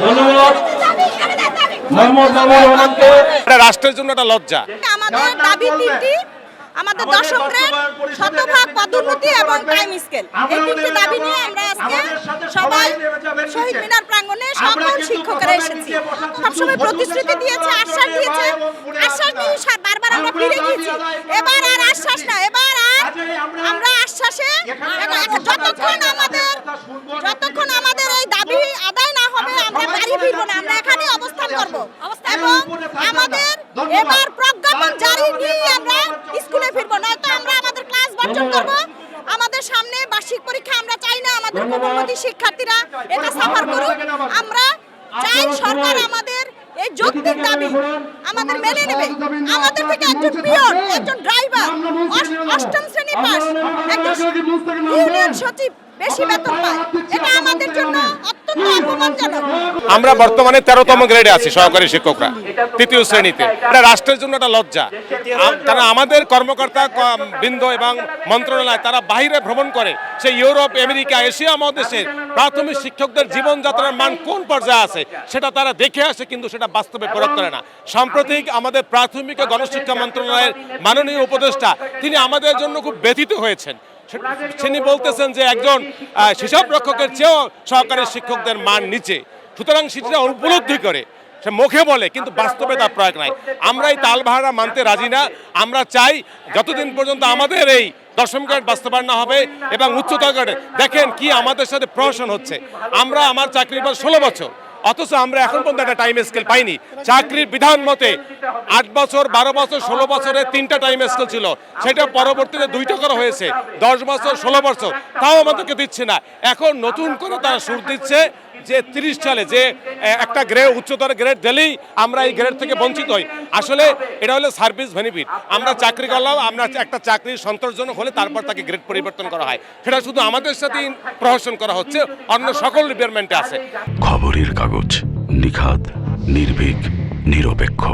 ধন্যবাদ মোহাম্মদ নামুর রহমানকে। রাষ্ট্রের জন্য একটা লজ্জা। আমাদের দাবি তিনটি আমাদের দশম গ্রেড শতভাগ পদোন্নতি এবং টাইম স্কেল এই তিনটি দাবি নিয়ে আমরা আজকে সবাই শহীদ মিনার প্রাঙ্গণে সকল শিক্ষকেরা এসেছি। সবসময় প্রতিশ্রুতি দিয়েছে আশ্বাস দিয়েছে আশ্বাস দিয়ে সা- বারবার আমরা ফিরে গিয়েছি এবার আর আশ্বাস না এবার আর আমরা আশ্বাসে এখন- এখন যতক্ষণ আমাদের যতক্ষণ আমাদের এই দাবি আদায় না হবে আমরা বাড়ি ফিরবো না আমরা এখানে অবস্থান করব। এবং আমাদের এবার প্রজ্ঞাপন জারি দিয়ে আমরা স্কুলে ফিরবো নয়তো আমরা আমাদের ক্লাস বর্জন করব। আমাদের সামনে বার্ষিক পরীক্ষা আমরা চাই না আমাদের কোমলমতি শিক্ষার্থীরা এটা সাফার করুক। আমরা চাই সরকার আমাদের এই যৌক্তিক দাবি আমাদের মেনে নেবে। আমাদের থেকে একজন পিয়ন একজন ড্রাইভার অষ্টম শ্রেণি পাস একজন ইউনিয়ন সচিব বেশি বেতন পায় এটা আমাদের জন্য আমরা বর্তমানে তেরোতম গ্রেডে আছি সহকারী শিক্ষকরা, তৃতীয় শ্রেণীতে। এটা রাষ্ট্রের জন্য একটা লজ্জা। তারা আমাদের কর্মকর্তা বৃন্দ এবং মন্ত্রণালয়, তারা বাইরে ভ্রমণ করে, সেই ইউরোপ, আমেরিকা, এশিয়া মহাদেশের প্রাথমিক শিক্ষকদের জীবনযাত্রার মান কোন পর্যায়ে আছে, সেটা তারা দেখে আসে, কিন্তু সেটা বাস্তবে প্রয়োগ করে না। সাম্প্রতিক আমাদের প্রাথমিক ও গণশিক্ষা মন্ত্রণালয়ের মাননীয় উপদেষ্টা, তিনি আমাদের জন্য খুব ব্যথিত হয়েছেন। সে- তিনি বলতেছেন যে একজন হিসাব রক্ষকের চেয়েও সহকারী শিক্ষকদের মান নিচে। সুতরাং সেটা উপলব্ধি করে। সে মুখে বলে কিন্তু বাস্তবে তার প্রয়োগ নাই। আমরা এই তাল ভাড়া মানতে রাজি না। আমরা চাই যতদিন পর্যন্ত আমাদের এই দশম গ্রেড বাস্তবায়ন না হবে এবং উচ্চতর গ্রেডে। দেখেন কি আমাদের সাথে প্রহসন হচ্ছে। আমরা আমার চাকরির পর ষোলো বছর। অথচ আমরা এখন পর্যন্ত একটা টাইম স্কেল পাইনি। চাকরির বিধান মতে আট বছর, বারো বছর, ষোলো বছরের তিনটা টাইম স্কেল ছিল। সেটা পরবর্তীতে দুইটা করা হয়েছে। দশ বছর, ষোলো বছর। তাও আমাদেরকে দিচ্ছে না। এখন নতুন করে তারা সুর দিচ্ছে। যে তিরিশ সালে যে একটা গ্রেড উচ্চতর গ্রেড দিলেই আমরা এই গ্রেড থেকে বঞ্চিত হই। আসলে এটা হলো সার্ভিস বেনিফিট আমরা চাকরি করলাম, আমরা একটা চাকরি সন্তোষজনক হলে তারপর তাকে গ্রেড পরিবর্তন করা হয়। সেটা শুধু আমাদের সাথেই প্রহসন করা হচ্ছে, অন্য সকল ডিপার্টমেন্টে আছে। খবরের কাগজ নিখাত নির্ভীক, নিরপেক্ষ।